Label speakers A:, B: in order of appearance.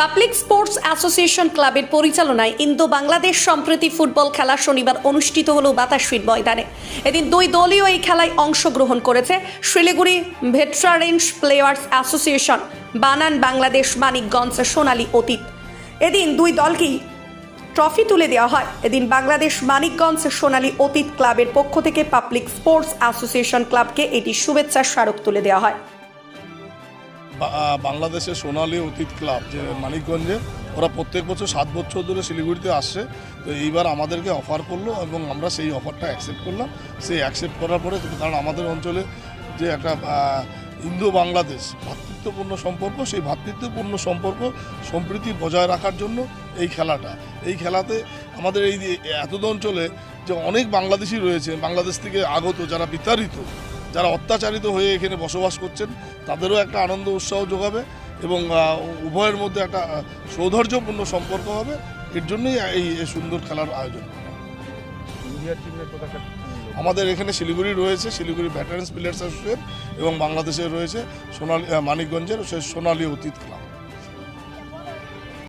A: Public sports association ক্লাবের পরিচালনায় Indo Bangladesh সম্প্রতি ফুটবল খেলা শনিবার অনুষ্ঠিত হলো বাতাসির ময়দানে। এদিন দুই দলীয় এই খেলায় অংশগ্রহণ করেছে। শিলিগুড়ি ভেটরারেন্স প্লেয়ার্স অ্যাসোসিয়েশন, বানান বাংলাদেশ, মানিকগঞ্জ, সোনালী অতীত। এদিন দুই দলকেই ট্রফি তুলে দেওয়া হয়। এদিন বাংলাদেশ, মানিকগঞ্জ, সোনালী অতীত ক্লাবের পক্ষ থেকে পাবলিক স্পোর্টস অ্যাসোসিয়েশন ক্লাবকে এটি শুভেচ্ছার স্মারক তুলে দেওয়া হয়।
B: বাংলাদেশের সোনালী অতীত ক্লাব, যে মানিকগঞ্জে, ওরা প্রত্যেক বছর সাত বছর ধরে শিলিগুড়িতে আসছে। তো এইবার আমাদেরকে অফার করল এবং আমরা সেই অফারটা অ্যাকসেপ্ট করলাম। সেই অ্যাকসেপ্ট করার পরে কারণ আমাদের অঞ্চলে যে একটা ইন্দো বাংলাদেশ ভ্রাতৃত্বপূর্ণ সম্পর্ক, সেই ভ্রাতৃত্বপূর্ণ সম্পর্ক সম্প্রীতি বজায় রাখার জন্য এই খেলাটা। এই খেলাতে আমাদের এই যে এত অঞ্চলে যে অনেক বাংলাদেশি রয়েছে, বাংলাদেশ থেকে আগত যারা বিতাড়িত যারা অত্যাচারিত হয়ে এখানে বসবাস করছেন তাদেরও একটা আনন্দ উৎসাহ যোগাবে এবং উভয়ের মধ্যে একটা সৌধর্যপূর্ণ সম্পর্ক হবে। এর জন্যই এই সুন্দর খেলার আয়োজন। আমাদের এখানে শিলিগুড়ি রয়েছে শিলিগুড়ি ভ্যাটারেন্স প্লেয়ার্স অ্যাসোসিয়েশন এবং বাংলাদেশের রয়েছে সোনালী মানিকগঞ্জের সোনালী অতীত ক্লাব